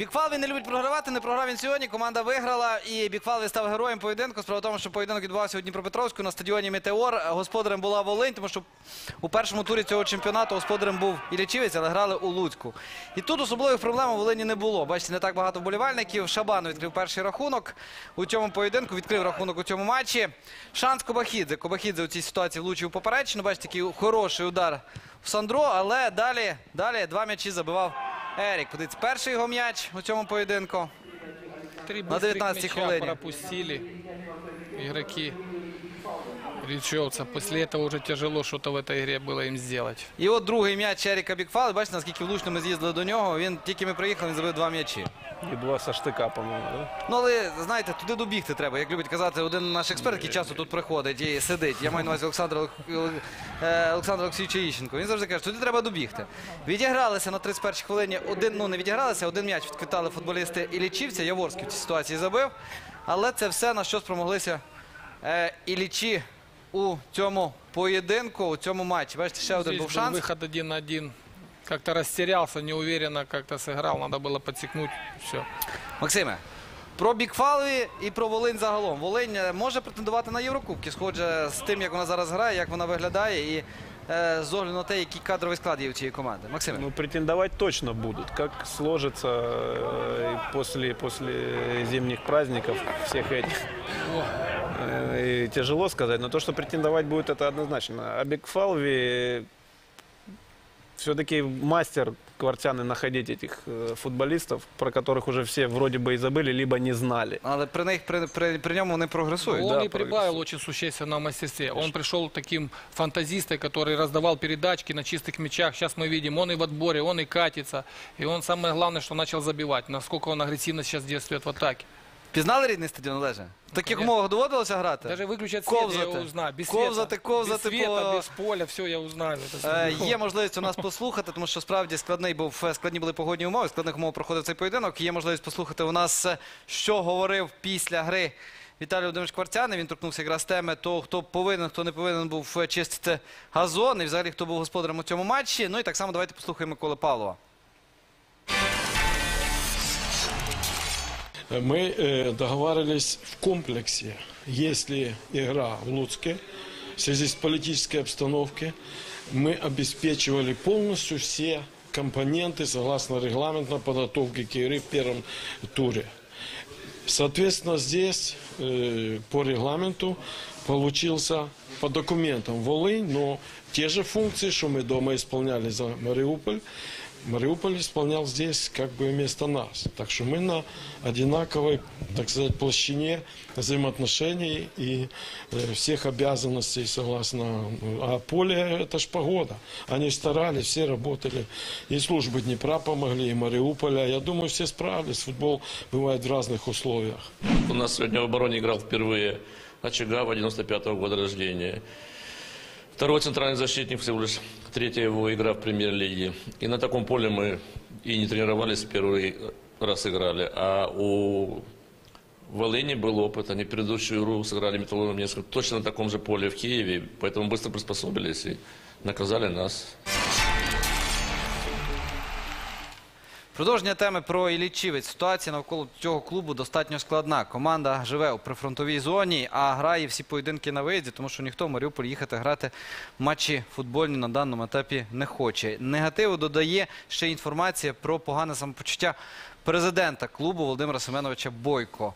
Бікфал він не любить програвати, не програв він сьогодні. Команда виграла і Бікфал став героєм поєдинку. Справа в тому, що поєдинок відбувався у Дніпропетровську на стадіоні Метеор. Господарем була Волинь, тому що у першому турі цього чемпіонату господарем був Іллічівець, але грали у Луцьку. І тут особливих проблем у Волині не було. Бачите, не так багато вболівальників. Шабан відкрив перший рахунок у цьому поєдинку. Відкрив рахунок у цьому матчі. Шанс Кобахідзе. Кобахідзе у цій ситуації влучив поперечину. Бачите, такий хороший удар в Сандро, але далі, далі два м'ячі забивав Ерік. Подивіться, перший його м'яч у цьому поєдинку. Три На быстрых 19-й хвилині. пропустили игроки Ричевца. После этого уже тяжело что-то в этой игре было им сделать. І от другий м'яч Еріка Бікфал. Бачите, наскільки влучно ми з'їздили до нього. Він тільки ми приїхали, він забив два м'ячі. И два со штыка, по-моему, да? Ну, але знаєте, туди добігти треба. Як любить казати один наш експерт, який часто тут приходить і сидить. Я маю на увазі Олександр, Олег- е, Олександр Олексійович Іщенко. Він завжди каже, туди треба добігти. Відігралися на 31-й хвилині. Один, ну не відігралися, один м'яч відквітали футболісти Іллічівця. Яворський в цій ситуації забив. Але це все на що спромоглися е, Іллічі у цьому поєдинку, у цьому матчі. Бачите, ще один Здесь був был шанс. выход один на один. Как-то растерялся, неуверенно как-то сыграл. Надо было подсекнуть. Все. Максиме, про Бікфалові і про Волинь загалом. Волинь е, може претендувати на Єврокубки, схоже з тим, як вона зараз грає, як вона виглядає, і е, з огляду на те, який кадровий склад є у цієї команди. Максиме, Ну, претендовать точно будут. Как сложится э, и после, после зимних праздников всех этих. Э, И тяжело сказать, но то, что претендовать будет, это однозначно. А Бекфалви все-таки мастер Квартяны находить этих э, футболистов, про которых уже все вроде бы и забыли, либо не знали. але при них при, при, при ньому вони прогресують. Он да, и прибавил очень существенно в мастерстве. Он пришел таким фантазистой, который раздавал передачки на чистых мячах. Сейчас мы видим, он и в отборе, он и катится. И он самое главное, что начал забивать. Насколько он агрессивно сейчас действует в атаке. Пізнали рідний стадіон Олеже? В таких умовах доводилося грати? Даже выключать свет, я Ковзати. узнаю. Без Ковзати, света, ковзати без света, по- без поля, все я узнаю. Это Е. Є можливість у нас послухати, тому що справді складний був е, складні були погодні умови. Складних умов проходив цей поєдинок. Є можливість послухати у нас, е, що говорив після гри Віталій Володимирович Кварцяний. Він торкнувся якраз теми того, хто повинен, хто не повинен був е, чистити газон, і взагалі хто був господарем у цьому матчі. Ну і так само давайте послухаємо Миколи Павлова. Мы э, договаривались в комплексе, если игра в Луцке, в связи с политической обстановкой, мы обеспечивали полностью все компоненты согласно регламентной подготовки к игре в первом туре. Соответственно, здесь э, по регламенту получился по документам Волынь, но те же функции, что мы дома исполняли за Мариуполь, Мариуполь исполнял здесь как бы вместо нас. Так что мы на одинаковой, так сказать, площине взаимоотношений и э, всех обязанностей согласно. А поле это ж погода. Они старались, все работали. И службы Днепра помогли, и Мариуполя. Я думаю, все справились. Футбол бывает в разных условиях. У нас сегодня в обороне играл впервые Очагава, 95-го года рождения. Второй центральный защитник, всего лишь третья его игра в премьер-лиге. И на таком поле мы и не тренировались, первый раз играли. А у Волыни был опыт, они предыдущую игру сыграли металлургом несколько, точно на таком же поле в Киеве, поэтому быстро приспособились и наказали нас. Продовження теми про Іллічівець. Ситуація навколо цього клубу достатньо складна. Команда живе у прифронтовій зоні, а грає всі поєдинки на виїзді, тому що ніхто в Маріуполь їхати грати матчі футбольні на даному етапі не хоче. Негативу додає ще інформація про погане самопочуття президента клубу Володимира Семеновича Бойко.